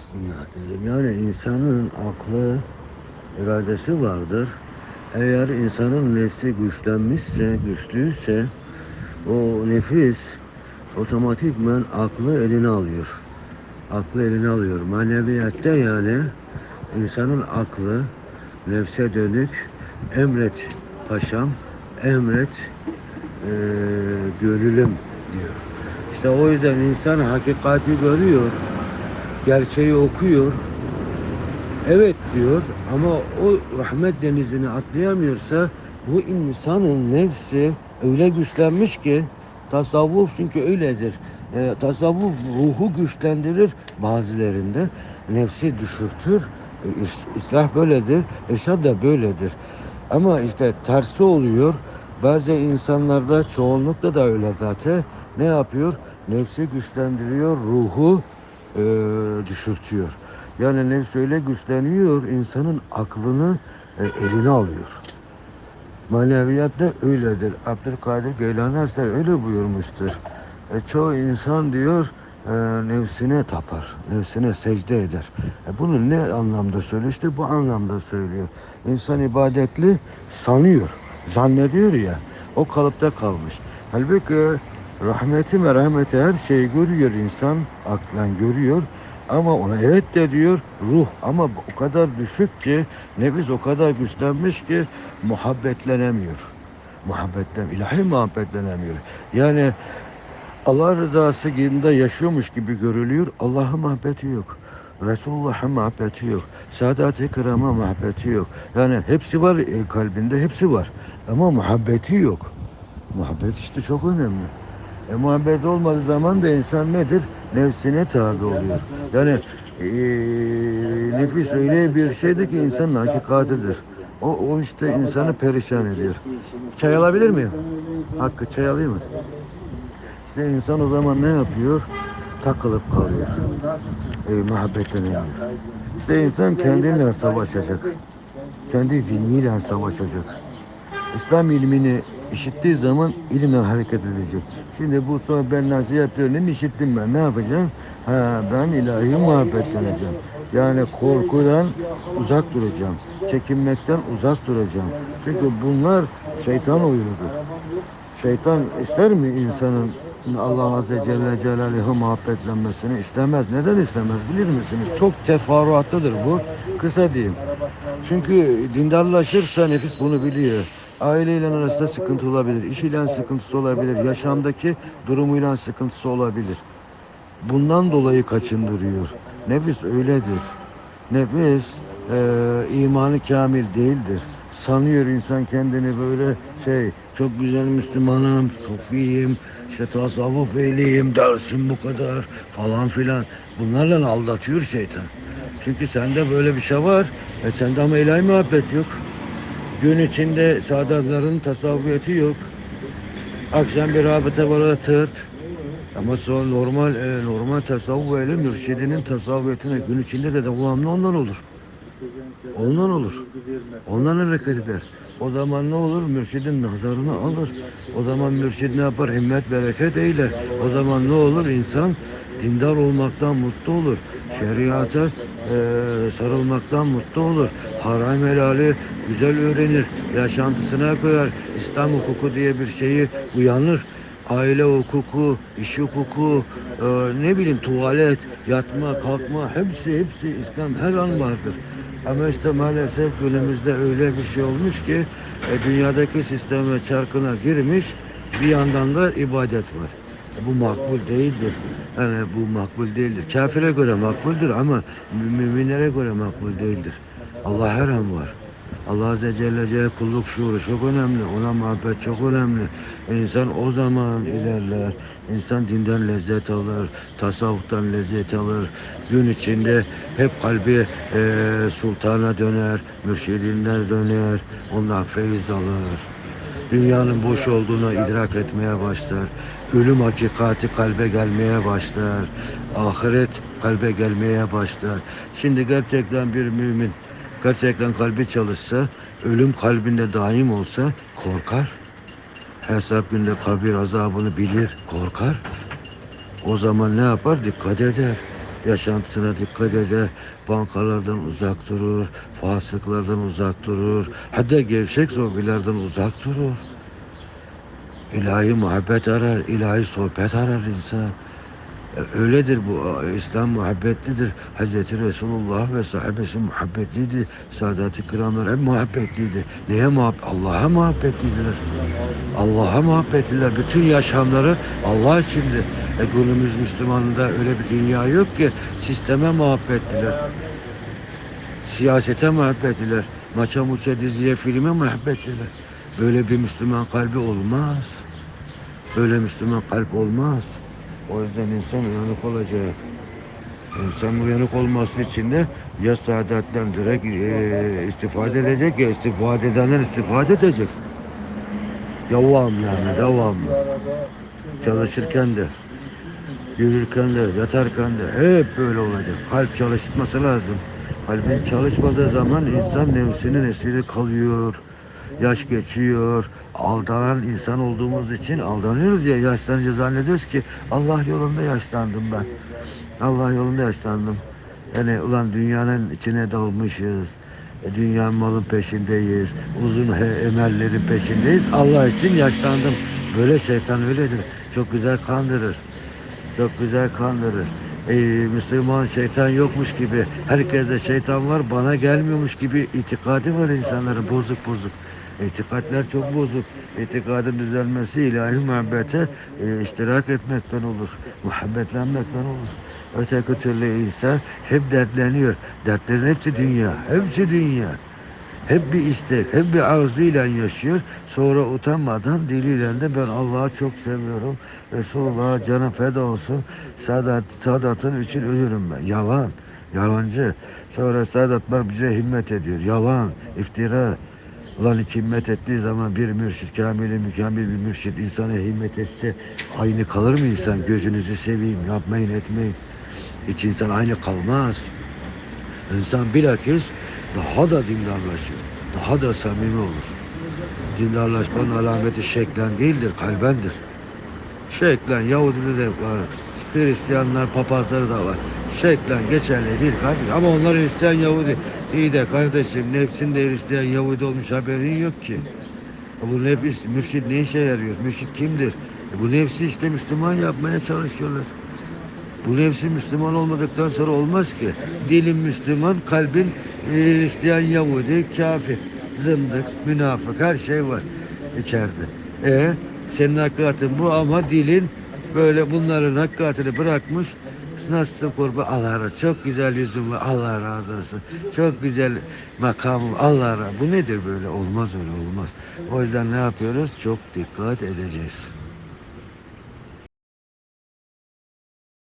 Bismillah. Yani insanın aklı, iradesi vardır. Eğer insanın nefsi güçlenmişse, güçlüyse o nefis otomatikmen aklı eline alıyor. Aklı eline alıyor. Maneviyatta yani insanın aklı nefse dönük emret paşam, emret eee gönülüm diyor. İşte o yüzden insan hakikati görüyor, gerçeği okuyor, evet diyor ama o rahmet denizini atlayamıyorsa bu insanın nefsi öyle güçlenmiş ki tasavvuf çünkü öyledir. E, tasavvuf ruhu güçlendirir bazılarında nefsi düşürtür. E, is- İslah böyledir, eşad da böyledir. Ama işte tersi oluyor. Bazı insanlarda çoğunlukla da öyle zaten. Ne yapıyor? Nefsi güçlendiriyor, ruhu e, düşürtüyor. Yani nefs öyle güçleniyor, insanın aklını e, eline alıyor. Maneviyatta öyledir. Abdülkadir Geylani Hazretleri öyle buyurmuştur. E, çoğu insan diyor e, nefsine tapar, nefsine secde eder. E, bunu ne anlamda söylüyor? İşte bu anlamda söylüyor. İnsan ibadetli sanıyor, zannediyor ya. O kalıpta kalmış. Halbuki rahmeti merhameti her şeyi görüyor insan, aklen görüyor. Ama ona evet de diyor ruh ama o kadar düşük ki nefis o kadar güçlenmiş ki muhabbetlenemiyor. Muhabbetten, ilahi muhabbetlenemiyor. Yani Allah rızası yanında yaşıyormuş gibi görülüyor. Allah'a muhabbeti yok. Resulullah'a muhabbeti yok. Sadat-ı Kiram'a muhabbeti yok. Yani hepsi var e, kalbinde, hepsi var. Ama muhabbeti yok. Muhabbet işte çok önemli. E, muhabbet olmadığı zaman da insan nedir? Nefsine tabi oluyor. Yani e, nefis öyle bir şeydir ki insanın hakikatidir. O, o işte insanı perişan ediyor. Çay alabilir miyim? Hakkı çay alayım mı? İşte insan o zaman ne yapıyor? Takılıp kalıyor. E, muhabbetlenemiyor. İşte insan kendiyle savaşacak. Kendi zihniyle savaşacak. İslam ilmini işittiği zaman ilimle hareket edecek. Şimdi bu sonra ben nasihat örneğini işittim ben. Ne yapacağım? Ha, ben ilahi muhabbetleneceğim. Yani korkudan uzak duracağım. Çekinmekten uzak duracağım. Çünkü bunlar şeytan oyunudur. Şeytan ister mi insanın Allah Azze Celle Celaluhu muhabbetlenmesini istemez. Neden istemez bilir misiniz? Çok teferruattadır bu. Kısa diyeyim. Çünkü dindarlaşırsa nefis bunu biliyor. Aileyle arasında sıkıntı olabilir, işiyle sıkıntısı olabilir, yaşamdaki durumuyla sıkıntısı olabilir. Bundan dolayı kaçındırıyor. Nefis öyledir. Nefis eee imanı kamil değildir. Sanıyor insan kendini böyle şey çok güzel Müslümanım, çok iyiyim, işte tasavvuf ehliyim, dersim bu kadar falan filan. Bunlarla aldatıyor şeytan. Çünkü sende böyle bir şey var. E sende ama ilahi muhabbet yok. Gün içinde sadatların tasavvufiyeti yok. Akşam bir rabıta var tırt. Ama sonra normal e, normal tasavvuf ehli mürşidinin tasavvufiyetine gün içinde de devamlı ondan olur. Ondan olur. Ondan hareket eder. O zaman ne olur? Mürşidin nazarını alır. O zaman mürşid ne yapar? Himmet bereket eyler. O zaman ne olur? İnsan dindar olmaktan mutlu olur. Şeriata e, sarılmaktan mutlu olur. Haram helali güzel öğrenir. Yaşantısına koyar. İslam hukuku diye bir şeyi uyanır aile hukuku, iş hukuku, e, ne bileyim tuvalet, yatma, kalkma hepsi hepsi İslam her an vardır. Ama işte maalesef günümüzde öyle bir şey olmuş ki e, dünyadaki sisteme çarkına girmiş bir yandan da ibadet var. E, bu makbul değildir. Yani bu makbul değildir. Kafire göre makbuldür ama mü- müminlere göre makbul değildir. Allah her an var. Allah Azze Celle Celle kulluk şuuru çok önemli. Ona muhabbet çok önemli. İnsan o zaman ilerler. İnsan dinden lezzet alır. Tasavvuftan lezzet alır. Gün içinde hep kalbi eee, sultana döner. Mürşidinden döner. Ondan feyiz alır. Dünyanın boş olduğunu idrak etmeye başlar. Ölüm hakikati kalbe gelmeye başlar. Ahiret kalbe gelmeye başlar. Şimdi gerçekten bir mümin gerçekten kalbi çalışsa, ölüm kalbinde daim olsa korkar. Hesap günde kabir azabını bilir, korkar. O zaman ne yapar? Dikkat eder. yaşantısına dikkat eder, bankalardan uzak durur, fasıklardan uzak durur, hatta gevşek zombilerden uzak durur. İlahi muhabbet arar, ilahi sohbet arar insan. E, Öyledir bu. İslam muhabbetlidir. Hazreti Resulullah ve sahabesi muhabbetliydi. Sadat-ı kiramlar hep muhabbetliydi. Neye muhabbet? Allah'a muhabbetliydiler. Allah'a muhabbetliler. Bütün yaşamları Allah içindi. E günümüz Müslümanında öyle bir dünya yok ki sisteme muhabbetliler. Siyasete muhabbetliler. Maça muça diziye filme muhabbetliler. Böyle bir Müslüman kalbi olmaz. Böyle Müslüman kalp olmaz. O yüzden insan uyanık olacak. İnsan uyanık olması için de ya saadetten direkt e, istifade edecek ya istifade edenden istifade edecek. Devam yani devamlı. Çalışırken de, yürürken de, yatarken de hep böyle olacak. Kalp çalışması lazım. Kalbin çalışmadığı zaman insan nefsinin esiri kalıyor. Yaş geçiyor. Aldanan insan olduğumuz için aldanıyoruz ya yaşlanınca zannediyoruz ki Allah yolunda yaşlandım ben. Allah yolunda yaşlandım. Yani ulan dünyanın içine dalmışız. E, Dünyanın malın peşindeyiz. Uzun emellerin peşindeyiz. Allah için yaşlandım. Böyle şeytan öyledir. Çok güzel kandırır. Çok güzel kandırır. Ee, Müslüman şeytan yokmuş gibi, herkeste şeytan var, bana gelmiyormuş gibi itikadi var insanların bozuk bozuk. İtikatler çok bozuk. İtikadın düzelmesi ilahi muhabbete e, iştirak etmekten olur. Muhabbetlenmekten olur. Öteki türlü insan hep dertleniyor. Dertlerin hepsi dünya. Hepsi dünya. Hep bir istek, hep bir arzuyla yaşıyor. Sonra utanmadan diliyle de ben Allah'ı çok seviyorum. Resulullah'a canım feda olsun. Sadat, Sadat'ın için ölürüm ben. Yalan, yalancı. Sonra Sadat bize himmet ediyor. Yalan, iftira. Ulan himmet ettiği zaman bir mürşit, kamili mükemmel bir mürşit insana himmet etse aynı kalır mı insan? Gözünüzü seveyim, yapmayın etmeyin. Hiç insan aynı kalmaz. İnsan bilakis daha da dindarlaşır. Daha da samimi olur. Dindarlaşmanın alameti şeklen değildir, kalbendir. Şeklen Yahudide de var. Hristiyanlar, papazları da var. Şeklen geçerli değil kardeşim. Ama onlar Hristiyan Yahudi. İyi de kardeşim nefsinde Hristiyan Yahudi olmuş haberin yok ki. Bu nefis, mürşit ne işe yarıyor? Mürşit kimdir? Bu nefsi işte Müslüman yapmaya çalışıyorlar. Bu nefsi Müslüman olmadıktan sonra olmaz ki. Dilin Müslüman, kalbin e, Hristiyan, Yahudi, kafir, zındık, münafık her şey var içeride. E senin hakikatin bu ama dilin böyle bunların hakikatini bırakmış. Nasılsın kurban? Allah razı Çok güzel yüzün var. Allah razı olsun. Çok güzel makamım. Allah razı Bu nedir böyle? Olmaz öyle olmaz. O yüzden ne yapıyoruz? Çok dikkat edeceğiz.